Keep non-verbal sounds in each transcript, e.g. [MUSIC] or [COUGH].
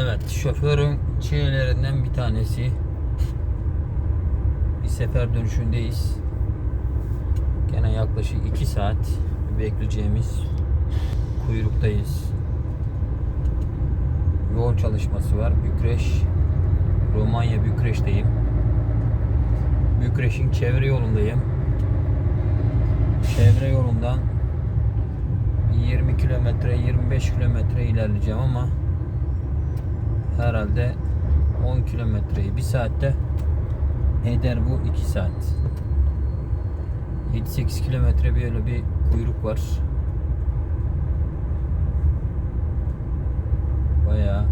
Evet, şoförün çilelerinden bir tanesi. Bir sefer dönüşündeyiz. Gene yaklaşık 2 saat bekleyeceğimiz kuyruktayız. Yol çalışması var. Bükreş, Romanya Bükreş'teyim. Bükreş'in çevre yolundayım. Çevre yolundan 20 kilometre 25 kilometre ilerleyeceğim ama herhalde 10 kilometreyi bir saatte eder bu 2 saat. 7-8 kilometre böyle bir kuyruk var. Bayağı.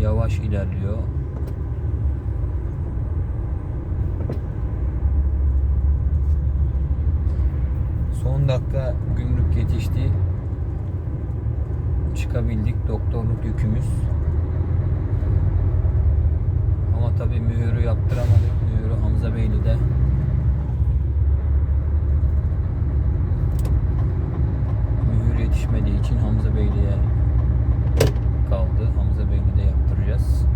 Yavaş ilerliyor. Son dakika gümrük yetişti çıkabildik. Doktorluk yükümüz. Ama tabii mühürü yaptıramadık. Mühürü Hamza Beyli'de. Mühür yetişmediği için Hamza Beyli'ye kaldı. Hamza Beyli'de yaptıracağız.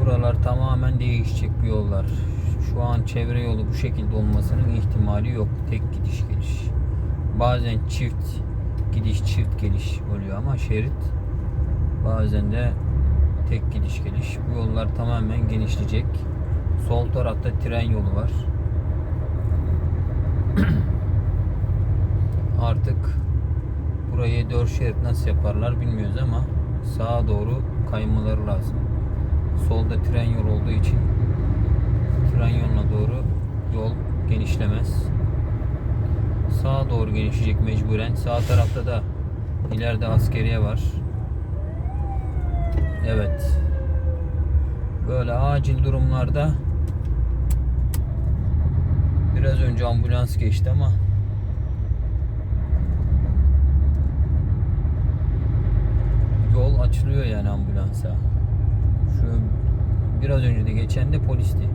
Buralar tamamen değişecek bir yollar. Şu an çevre yolu bu şekilde olmasının ihtimali yok. Tek gidiş geliş. Bazen çift gidiş çift geliş oluyor ama şerit bazen de tek gidiş geliş. Bu yollar tamamen genişleyecek. Sol tarafta tren yolu var. [CLEARS THROAT] Artık burayı dört şerit nasıl yaparlar bilmiyoruz ama sağa doğru kaymaları lazım. Solda tren yolu olduğu için tren yoluna doğru yol genişlemez. Sağa doğru genişleyecek mecburen. Sağ tarafta da ileride askeriye var. Evet. Böyle acil durumlarda biraz önce ambulans geçti ama yol açılıyor yani ambulansa. Şu biraz önce de geçen de polisti.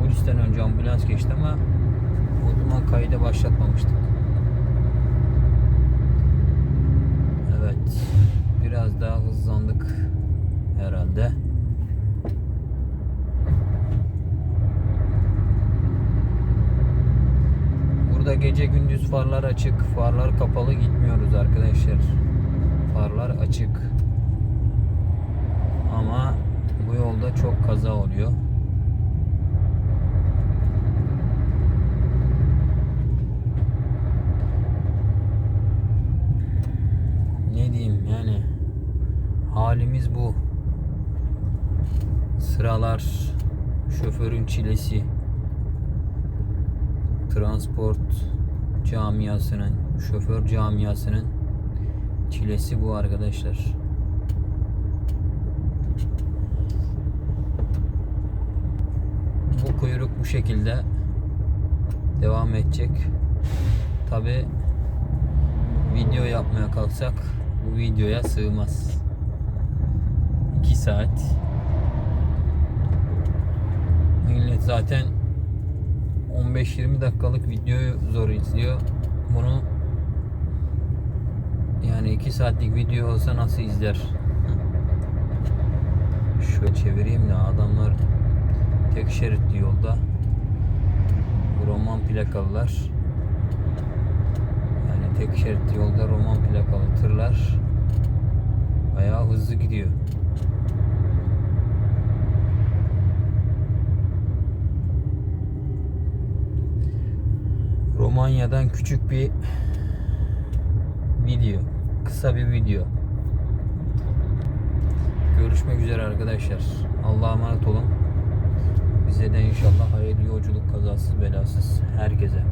Polisten önce ambulans geçti ama o zaman kayda başlatmamıştık. Evet. Biraz daha hızlandık herhalde. Burada gece gündüz farlar açık, farlar kapalı gitmiyoruz arkadaşlar. Farlar açık. Ama bu yolda çok kaza oluyor. Ne diyeyim yani halimiz bu. Sıralar şoförün çilesi. Transport camiasının, şoför camiasının çilesi bu arkadaşlar. Bu kuyruk bu şekilde devam edecek. Tabi video yapmaya kalksak bu videoya sığmaz. 2 saat. Millet zaten 15-20 dakikalık videoyu zor izliyor. Bunu yani 2 saatlik video olsa nasıl izler? Şöyle çevireyim de adamlar tek şeritli yolda. Roman plakalılar. Yani tek şeritli yolda roman plakalı tırlar bayağı hızlı gidiyor. Romanya'dan küçük bir video. Kısa bir video. Görüşmek üzere arkadaşlar. Allah'a emanet olun. Bize de inşallah hayırlı yolculuk kazasız belasız herkese.